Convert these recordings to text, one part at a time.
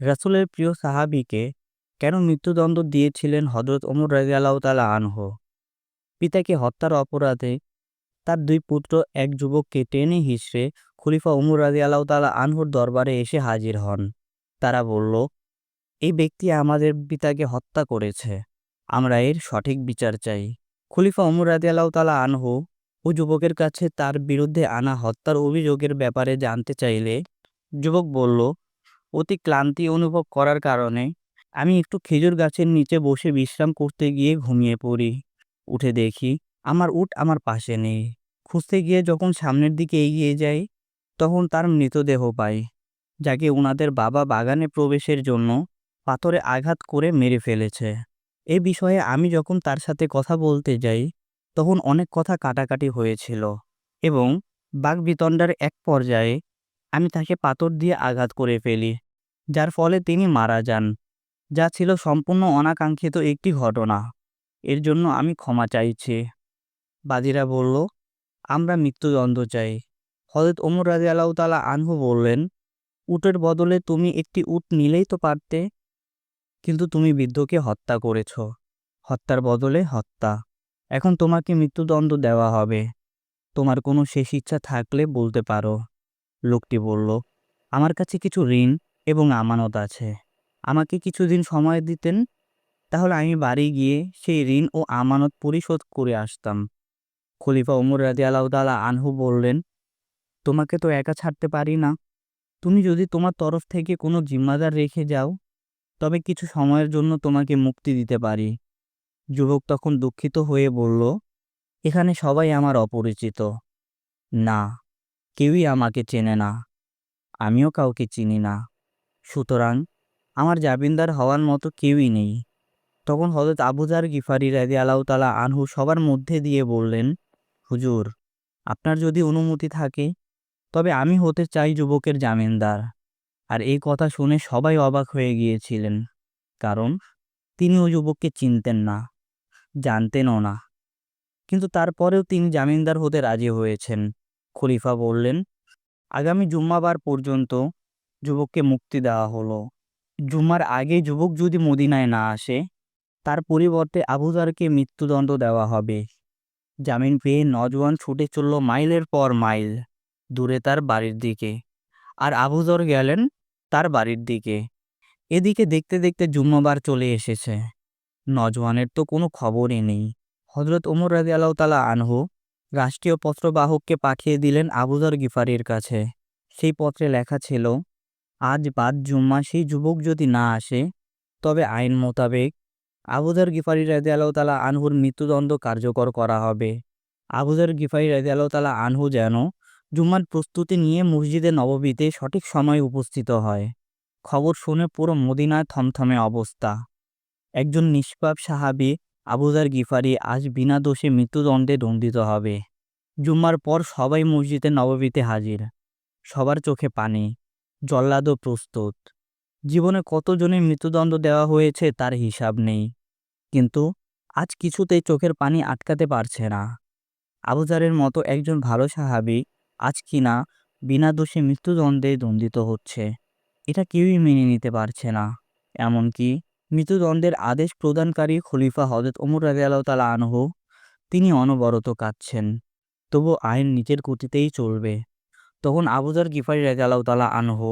রাসূলের প্রিয় সাহাবিকে কেন মৃত্যুদণ্ড দিয়েছিলেন হযরত ওমর রাদিয়াল্লাহু তাআলা আনহু? পিতাকে হত্যার অপরাধে তার দুই পুত্র এক যুবককে টেনে হিঁচড়ে খলিফা ওমর রাদিয়াল্লাহু তাআলা আনহুর দরবারে এসে হাজির হন। তারা বলল, এই ব্যক্তি আমাদের পিতাকে হত্যা করেছে। আমরা এর সঠিক বিচার চাই। খলিফা ওমর রাদিয়াল্লাহু তাআলা আনহু ও যুবকের কাছে তার বিরুদ্ধে আনা হত্যার অভিযোগের ব্যাপারে জানতে চাইলে যুবক বলল, অতি ক্লান্তি অনুভব করার কারণে আমি একটু খেজুর গাছের নিচে বসে বিশ্রাম করতে গিয়ে ঘুমিয়ে পড়ি। উঠে দেখি আমার উট আমার পাশে নেই। খুঁজতে গিয়ে যখন সামনের দিকে এগিয়ে যাই, তখন তার মৃতদেহ পাই, যাকে ওনাদের বাবা বাগানে প্রবেশের জন্য পাথরে আঘাত করে মেরে ফেলেছে। এ বিষয়ে আমি যখন তার সাথে কথা বলতে যাই, তখন অনেক কথা কাটাকাটি হয়েছিল এবং বাঘ বিতণ্ডার এক পর্যায়ে আমি তাকে পাথর দিয়ে আঘাত করে ফেলি যার ফলে তিনি মারা যান, যা ছিল সম্পূর্ণ অনাকাঙ্ক্ষিত একটি ঘটনা। এর জন্য আমি ক্ষমা চাইছি। বাদীরা বলল, আমরা মৃত্যুদণ্ড চাই। হজরত ওমর রাজি আল্লাহ তালা আনহু বললেন, উটের বদলে তুমি একটি উট নিলেই তো পারতে, কিন্তু তুমি বৃদ্ধকে হত্যা করেছ। হত্যার বদলে হত্যা। এখন তোমাকে মৃত্যুদণ্ড দেওয়া হবে। তোমার কোনো শেষ ইচ্ছা থাকলে বলতে পারো। লোকটি বলল, আমার কাছে কিছু ঋণ এবং আমানত আছে। আমাকে কিছুদিন সময় দিতেন, তাহলে আমি বাড়ি গিয়ে সেই ঋণ ও আমানত পরিশোধ করে আসতাম। খলিফা ওমর রাজি আল্লাহ তালা আনহু বললেন, তোমাকে তো একা ছাড়তে পারি না। তুমি যদি তোমার তরফ থেকে কোনো জিম্মাদার রেখে যাও, তবে কিছু সময়ের জন্য তোমাকে মুক্তি দিতে পারি। যুবক তখন দুঃখিত হয়ে বলল, এখানে সবাই আমার অপরিচিত। না, কেউই আমাকে চেনে না। আমিও কাউকে চিনি না। সুতরাং আমার জামিনদার হওয়ার মতো কেউই নেই। তখন হজরত আবুজার গিফারি রাজি আল্লাহ তালা আনহু সবার মধ্যে দিয়ে বললেন, হুজুর, আপনার যদি অনুমতি থাকে, তবে আমি হতে চাই যুবকের জামিনদার। আর এই কথা শুনে সবাই অবাক হয়ে গিয়েছিলেন, কারণ তিনি ওই যুবককে চিনতেন না, জানতেনও না। কিন্তু তারপরেও তিনি জামিনদার হতে রাজি হয়েছেন। খলিফা বললেন, আগামী জুম্মাবার পর্যন্ত যুবককে মুক্তি দেওয়া হলো। জুম্মার আগে যুবক যদি মদিনায় না আসে, তার পরিবর্তে আবুজারকে মৃত্যুদণ্ড দেওয়া হবে। জামিন পেয়ে নজওয়ান ছুটে চলল মাইলের পর মাইল, দূরে তার বাড়ির দিকে। আর আবুজর গেলেন তার বাড়ির দিকে। এদিকে দেখতে দেখতে জুম্মাবার চলে এসেছে। নজওয়ানের তো কোনো খবরই নেই। হজরত ওমর রাজি আল্লাহ তালা আনহু রাষ্ট্রীয় পত্রবাহককে পাঠিয়ে দিলেন আবুজর গিফারির কাছে। সেই পত্রে লেখা ছিল আজ বাদ জুম্মা সেই যুবক যদি না আসে, তবে আইন মোতাবেক আবুজার গিফারি রাজি আল্লাহ তালা আনহুর মৃত্যুদণ্ড কার্যকর করা হবে। আবুজার গিফারি রাজি আল্লাহ তালা আনহু যেন জুম্মার প্রস্তুতি নিয়ে মসজিদে নববীতে সঠিক সময়ে উপস্থিত হয়। খবর শুনে পুরো মদিনায় থমথমে অবস্থা। একজন নিষ্পাপ সাহাবি আবুজার গিফারি আজ বিনা দোষে মৃত্যুদণ্ডে দণ্ডিত হবে। জুম্মার পর সবাই মসজিদে নববীতে হাজির। সবার চোখে পানি। জল্লাদও প্রস্তুত। জীবনে কতজনের মৃত্যুদণ্ড দেওয়া হয়েছে তার হিসাব নেই। কিন্তু আজ কিছুতেই চোখের পানি আটকাতে পারছে না। আবুজারের মতো একজন ভালো সাহাবি আজ কিনা বিনা দোষে মৃত্যুদণ্ডে দণ্ডিত হচ্ছে, এটা কেউই মেনে নিতে পারছে না। এমনকি মৃত্যুদণ্ডের আদেশ প্রদানকারী খলিফা হজরত ওমর রাজিয়াল্লাহ তালা আনহু, তিনি অনবরত কাঁদছেন তবু আইন নিজের গতিতেই চলবে। তখন আবুজার গিফারি রাজিয়াল্লাহ তালা আনহু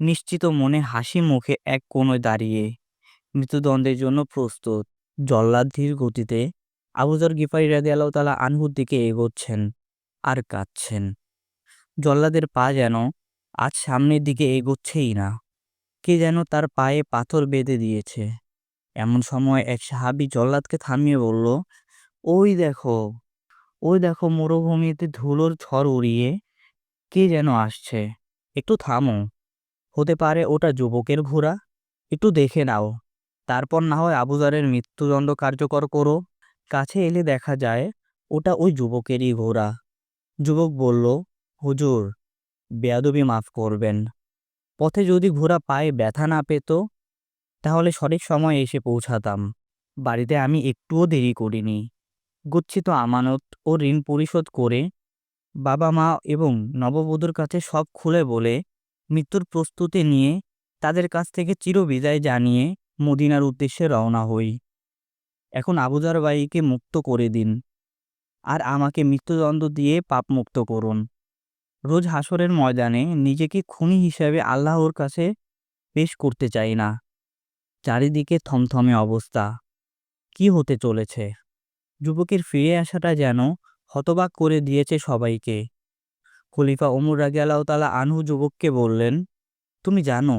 নিশ্চিত মনে হাসি মুখে এক কোণে দাঁড়িয়ে মৃত্যুদণ্ডের জন্য প্রস্তুত। জল্লাদ ধীর গতিতে আবুজার গিফারি রাজি আল্লাহ তালা আনহুর দিকে এগোচ্ছেন আর কাঁদছেন। জল্লাদের পা যেন আজ সামনের দিকে এগোচ্ছেই না, কে যেন তার পায়ে পাথর বেঁধে দিয়েছে। এমন সময় এক সাহাবি জল্লাদকে থামিয়ে বলল, ওই দেখো ওই দেখো মরুভূমিতে ধুলোর ঝড় উড়িয়ে কে যেন আসছে। একটু থামো। হতে পারে ওটা যুবকের ঘোড়া। একটু দেখে নাও। তারপর না হয় আবুজারের মৃত্যুদণ্ড কার্যকর করো। কাছে এলে দেখা যায় ওটা ওই যুবকেরই ঘোড়া। যুবক বলল, হুজুর, বেয়াদবি মাফ করবেন। পথে যদি ঘোড়া পায়ে ব্যথা না পেত, তাহলে সঠিক সময় এসে পৌঁছাতাম। বাড়িতে আমি একটুও দেরি করিনি। গচ্ছিত আমানত ও ঋণ পরিশোধ করে বাবা মা এবং নববধূর কাছে সব খুলে বলে, মৃত্যুর প্রস্তুতি নিয়ে তাদের কাছ থেকে চিরবিদায় জানিয়ে মদিনার উদ্দেশ্যে রওনা হই। এখন আবুজার বাইকে মুক্ত করে দিন আর আমাকে মৃত্যুদণ্ড দিয়ে পাপমুক্ত করুন। রোজ হাসরের ময়দানে নিজেকে খুনি হিসেবে আল্লাহর কাছে পেশ করতে চাই না। চারিদিকে থমথমে অবস্থা। কি হতে চলেছে? যুবকের ফিরে আসাটা যেন হতবাক করে দিয়েছে সবাইকে। খলিফা ওমর রাজি আল্লাহ তালা আনহু যুবককে বললেন, তুমি জানো,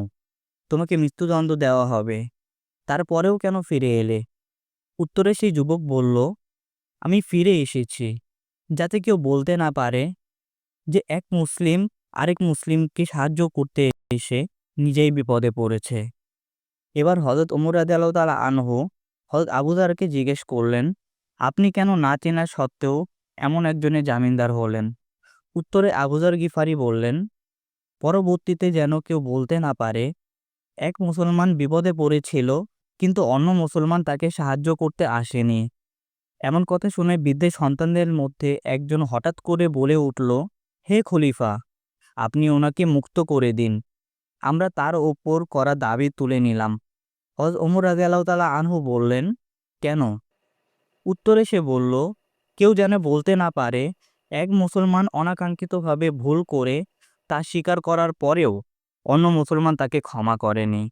তোমাকে মৃত্যুদণ্ড দেওয়া হবে, তারপরেও কেন ফিরে এলে? উত্তরে সেই যুবক বলল, আমি ফিরে এসেছি, যাতে কেউ বলতে না পারে যে এক মুসলিম আরেক মুসলিমকে সাহায্য করতে এসে নিজেই বিপদে পড়েছে। এবার হজরত ওমর রাজি আল্লাহ তালা আনহু হজরত আবুদারকে জিজ্ঞেস করলেন, আপনি কেন না চেনা সত্ত্বেও এমন একজনের জামিনদার হলেন। উত্তরে আবুজার গিফারি বললেন, পরবর্তীতে যেন কেউ বলতে না পারে, এক মুসলমান বিপদে পড়েছিল, কিন্তু অন্য মুসলমান তাকে সাহায্য করতে আসেনি। এমন কথা শুনে বৃদ্ধের সন্তানদের মধ্যে একজন হঠাৎ করে বলে উঠল, হে খলিফা, আপনি ওনাকে মুক্ত করে দিন। আমরা তার ওপর করা দাবি তুলে নিলাম। হজ ওমর রাজি আল্লাহ তালা আনহু বললেন, কেন? উত্তরে সে বলল কেউ যেন বলতে না পারে, এক মুসলমান অনাকাঙ্ক্ষিতভাবে ভুল করে তা স্বীকার করার পরেও অন্য মুসলমান তাকে ক্ষমা করেনি।